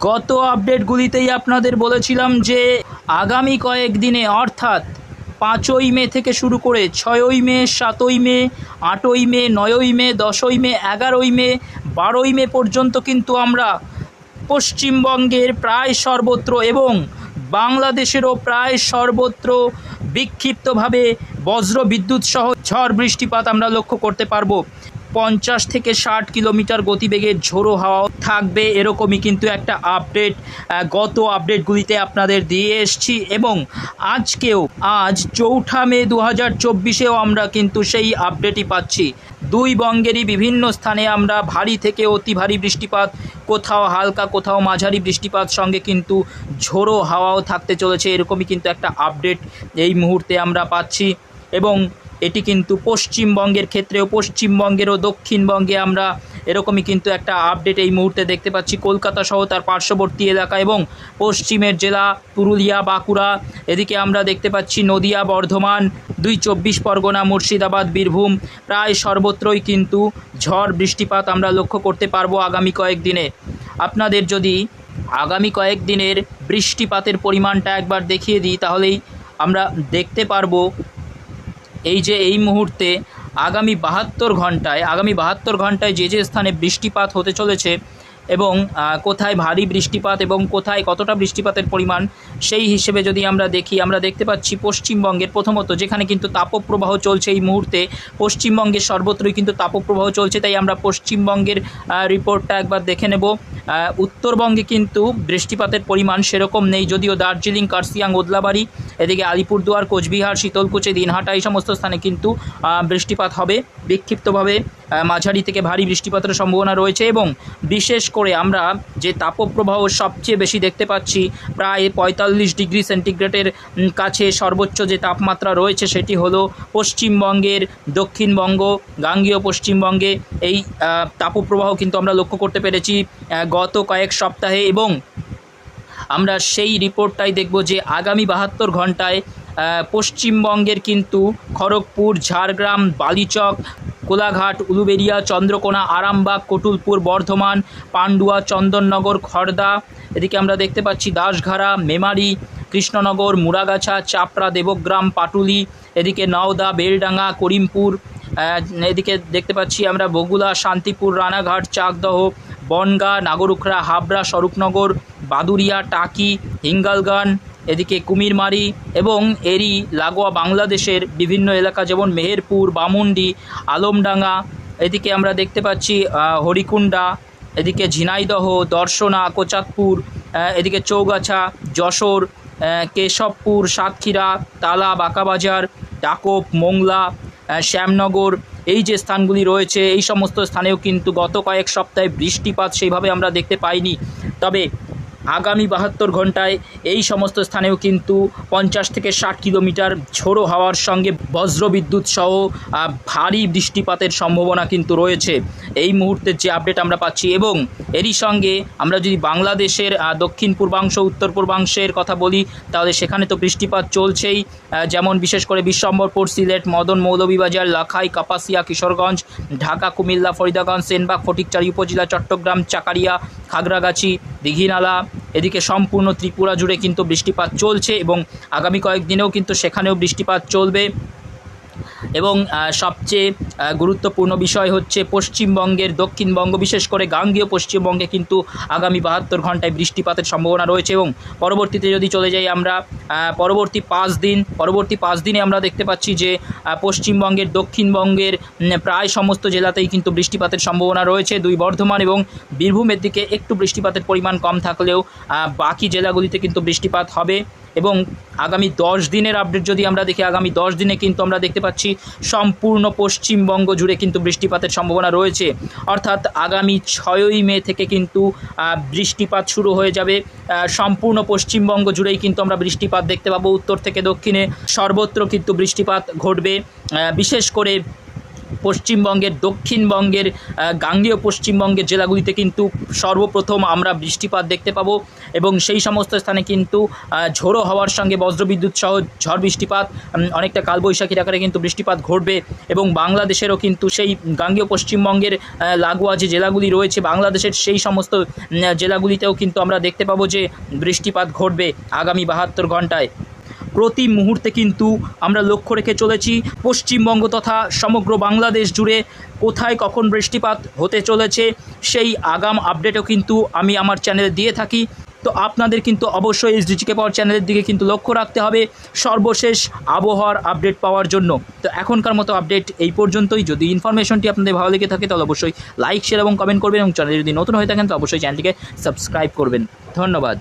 গত আপডেটগুলিতেই আপনাদের বলেছিলাম যে আগামী কয়েকদিনে, অর্থাৎ পাঁচই মে থেকে শুরু করে ছয়ই মে, সাতই মে, আটই মে, নয়ই মে, দশই মে, এগারোই মে, বারোই মে পর্যন্ত কিন্তু আমরা পশ্চিমবঙ্গের প্রায় সর্বত্র এবং বাংলাদেশেরও প্রায় সর্বত্র বিক্ষিপ্তভাবে বজ্র বিদ্যুৎ সহ ঝড় বৃষ্টিপাত আমরা লক্ষ্য করতে পারব। পঞ্চাশ থেকে ষাট কিলোমিটার গতিবেগের ঝোড়ো হাওয়া থাকবে, এরকমই কিন্তু একটা আপডেট গত আপডেটগুলিতে আপনাদের দিয়ে এসছি। এবং আজকেও, আজ চৌঠা মে দু হাজার চব্বিশেও আমরা কিন্তু সেই আপডেটই পাচ্ছি। দুই বঙ্গেরই বিভিন্ন স্থানে আমরা ভারী থেকে অতি ভারী বৃষ্টিপাত, কোথাও হালকা, কোথাও মাঝারি বৃষ্টিপাত সঙ্গে কিন্তু ঝোড়ো হাওয়াও থাকতে চলেছে, এরকমই কিন্তু একটা আপডেট এই মুহূর্তে আমরা পাচ্ছি। এবং এটি কিন্তু পশ্চিমবঙ্গের ক্ষেত্রেও পশ্চিমবঙ্গেরও দক্ষিণবঙ্গে আমরা এরকমই কিন্তু একটা আপডেট এই মুহূর্তে দেখতে পাচ্ছি। কলকাতা সহ তার পার্শ্ববর্তী এলাকা এবং পশ্চিমের জেলা পুরুলিয়া, বাঁকুড়া, এদিকে আমরা দেখতে পাচ্ছি নদিয়া, বর্ধমান, দুই চব্বিশ পরগনা, মুর্শিদাবাদ, বীরভূম। প্রায় সর্বত্রই কিন্তু ঝড় বৃষ্টিপাত আমরা লক্ষ্য করতে পারব আগামী কয়েকদিনে। আপনাদের যদি আগামী কয়েকদিনের বৃষ্টিপাতের পরিমাণটা একবার দেখিয়ে দিই, তাহলেই আমরা দেখতে পারব এই যে এই মুহূর্তে আগামী বাহাত্তর ঘন্টায়, আগামী বাহাত্তর ঘন্টায় যে যে স্থানে বৃষ্টিপাত হতে চলেছে এবং কোথায় ভারী বৃষ্টিপাত এবং কোথায় কতটা বৃষ্টিপাতের পরিমাণ, সেই হিসেবে যদি আমরা দেখি, আমরা দেখতে পাচ্ছি পশ্চিমবঙ্গের প্রথমত যেখানে কিন্তু তাপপ্রবাহ চলছে এই মুহূর্তে, পশ্চিমবঙ্গের সর্বত্রই কিন্তু তাপপ্রবাহ চলছে, তাই আমরা পশ্চিমবঙ্গের রিপোর্টটা একবার দেখে নেব। উত্তরবঙ্গে কিন্তু বৃষ্টিপাতের পরিমাণ সেরকম নেই, যদিও দার্জিলিং কার্সিয়াং ওদলাবাড়ি, এদিকে আলিপুরদুয়ার, কোচবিহার, শীতলকুচি, দিনহাটা এই সমস্ত স্থানে কিন্তু বৃষ্টিপাত হবে। বিক্ষিপ্তভাবে মাঝারি থেকে ভারী বৃষ্টিপাতের সম্ভাবনা রয়েছে এবং বিশেষ করে আমরা যে তাপপ্রবাহ সবচেয়ে বেশি দেখতে পাচ্ছি, প্রায় পঁয়তাল্লিশ ডিগ্রি সেন্টিগ্রেডের কাছে সর্বোচ্চ যে তাপমাত্রা রয়েছে সেটি হলো পশ্চিমবঙ্গের দক্ষিণবঙ্গ, গাঙ্গীয় পশ্চিমবঙ্গে। এই তাপপ্রবাহ কিন্তু আমরা লক্ষ্য করতে পেরেছি গত কয়েক সপ্তাহে এবং আমরা সেই রিপোর্টটাই দেখব যে আগামী বাহাত্তর ঘন্টায় পশ্চিমবঙ্গের কিন্তু খড়গপুর, ঝাড়গ্রাম, বালিচক কোলাঘাট উলুবেড়িয়া চন্দ্রকোনা, আরামবাগ, কটুলপুর, বর্ধমান, পান্ডুয়া, চন্দননগর খড়দা এদিকে আমরা দেখতে পাচ্ছি দাসঘাড়া মেমারি, কৃষ্ণনগর মুরাগাছা চাপড়া, দেবগ্রাম, পাটুলি, এদিকে নওদা, বেলডাঙ্গা, করিমপুর এদিকে দেখতে পাচ্ছি আমরা বগুলা শান্তিপুর, রানাঘাট, চাকদহ, বনগা নাগরুখরা হাবড়া, স্বরূপনগর বাদুরিয়া টাকি, হিঙ্গালগান এদিকে কুমিরমারি এবং এরই লাগোয়া বাংলাদেশের বিভিন্ন এলাকা যেমন মেহেরপুর, বামুন্ডি, আলমডাঙ্গা, এদিকে আমরা দেখতে পাচ্ছি হরিকুণ্ডা, এদিকে ঝিনাইদহ, দর্শনা কোচাতপুর এদিকে চৌগাছা, যশোর কেশবপুর, সাতক্ষীরা, তালা, বাঁকাবাজার, ডাকপ, মোংলা শ্যামনগর, এই যে স্থানগুলি রয়েছে, এই সমস্ত স্থানেও কিন্তু গত কয়েক সপ্তাহে বৃষ্টিপাত সেইভাবে আমরা দেখতে পাইনি। তবে আগামী বাহাত্তর ঘন্টায় এই সমস্ত স্থানেও কিন্তু পঞ্চাশ থেকে ষাট কিলোমিটার ঝোড়ো হাওয়ার সঙ্গে বজ্রবিদ্যুৎ সহ ভারী বৃষ্টিপাতের সম্ভাবনা কিন্তু রয়েছে। এই মুহূর্তের যে আপডেট আমরা পাচ্ছি এবং এরই সঙ্গে আমরা যদি বাংলাদেশের দক্ষিণ পূর্বাংশ, উত্তর পূর্বাংশের কথা বলি, তাহলে সেখানে তো বৃষ্টিপাত চলছেই। যেমন বিশেষ করে বিশ্বম্বরপুর, সিলেট, মদন মৌলভীবাজার, লাখাই, কাপাসিয়া, কিশোরগঞ্জ, ঢাকা, কুমিল্লা, ফরিদাগঞ্জ, সেনবাগ, ফটিকচারি উপজেলা, চট্টগ্রাম, চাকারিয়া খাগড়াগাছি, দীঘিনালা, এদিকে সম্পূর্ণ ত্রিপুরা জুড়ে কিন্তু বৃষ্টিপাত চলছে এবং আগামী কয়েকদিনেও কিন্তু সেখানেও বৃষ্টিপাত চলবে। এবং সবচেয়ে গুরুত্বপূর্ণ বিষয় হচ্ছে পশ্চিমবঙ্গের দক্ষিণবঙ্গ, বিশেষ করে গাঙ্গীয় পশ্চিমবঙ্গে কিন্তু আগামী বাহাত্তর ঘন্টায় বৃষ্টিপাতের সম্ভাবনা রয়েছে এবং পরবর্তীতে যদি চলে যাই আমরা পরবর্তী পাঁচ দিন, পরবর্তী পাঁচ দিনে আমরা দেখতে পাচ্ছি যে পশ্চিমবঙ্গের দক্ষিণবঙ্গের প্রায় সমস্ত জেলাতেই কিন্তু বৃষ্টিপাতের সম্ভাবনা রয়েছে। দুই বর্ধমান এবং বীরভূমের দিকে একটু বৃষ্টিপাতের পরিমাণ কম থাকলেও বাকি জেলাগুলিতে কিন্তু বৃষ্টিপাত হবে। এবং আগামী দশ দিনের আপডেট যদি আমরা দেখি, আগামী দশ দিনে কিন্তু আমরা দেখতে পাচ্ছি সম্পূর্ণ পশ্চিমবঙ্গ জুড়ে কিন্তু বৃষ্টিপাতের সম্ভাবনা রয়েছে। অর্থাৎ আগামী ছয়ই মে থেকে কিন্তু বৃষ্টিপাত শুরু হয়ে যাবে। সম্পূর্ণ পশ্চিমবঙ্গ জুড়েই কিন্তু আমরা বৃষ্টিপাত দেখতে পাবো উত্তর থেকে দক্ষিণে। সর্বত্র কিন্তু বৃষ্টিপাত ঘটবে। বিশেষ করে পশ্চিমবঙ্গের, দক্ষিণবঙ্গের গাঙ্গেয় পশ্চিমবঙ্গের জেলাগুলিতে কিন্তু সর্বপ্রথম আমরা বৃষ্টিপাত দেখতে পাবো এবং সেই সমস্ত স্থানে কিন্তু ঝোড়ো হওয়ার সঙ্গে বজ্রবিদ্যুৎ সহ ঝড় বৃষ্টিপাত অনেকটা কালবৈশাখীর আকারে কিন্তু বৃষ্টিপাত ঘটবে এবং বাংলাদেশেরও কিন্তু সেই গাঙ্গেয় পশ্চিমবঙ্গের লাগোয়া যে জেলাগুলি রয়েছে, বাংলাদেশের সেই সমস্ত জেলাগুলিতেও কিন্তু আমরা দেখতে পাবো যে বৃষ্টিপাত ঘটবে আগামী বাহাত্তর ঘন্টায়। প্রতি মুহূর্তে কিন্তু আমরা লক্ষ্য রেখে চলেছি পশ্চিমবঙ্গ তথা সমগ্র বাংলাদেশ জুড়ে কোথায় কখন বৃষ্টিপাত হতে চলেছে, সেই আগাম আপডেটও কিন্তু আমি আমার চ্যানেলে দিয়ে থাকি। তো আপনাদের কিন্তু অবশ্যই এস ডিজিকে পাওয়ার চ্যানেলের দিকে কিন্তু লক্ষ্য রাখতে হবে সর্বশেষ আবহাওয়ার আপডেট পাওয়ার জন্য। তো এখনকার মতো আপডেট এই পর্যন্তই। যদি ইনফরমেশনটি আপনাদের ভালো লেগে থাকে, তাহলে অবশ্যই লাইক শেয়ার এবং কমেন্ট করবেন এবং চ্যানেলে যদি নতুন হয়ে থাকেন, তো অবশ্যই চ্যানেলটিকে সাবস্ক্রাইব করবেন। ধন্যবাদ।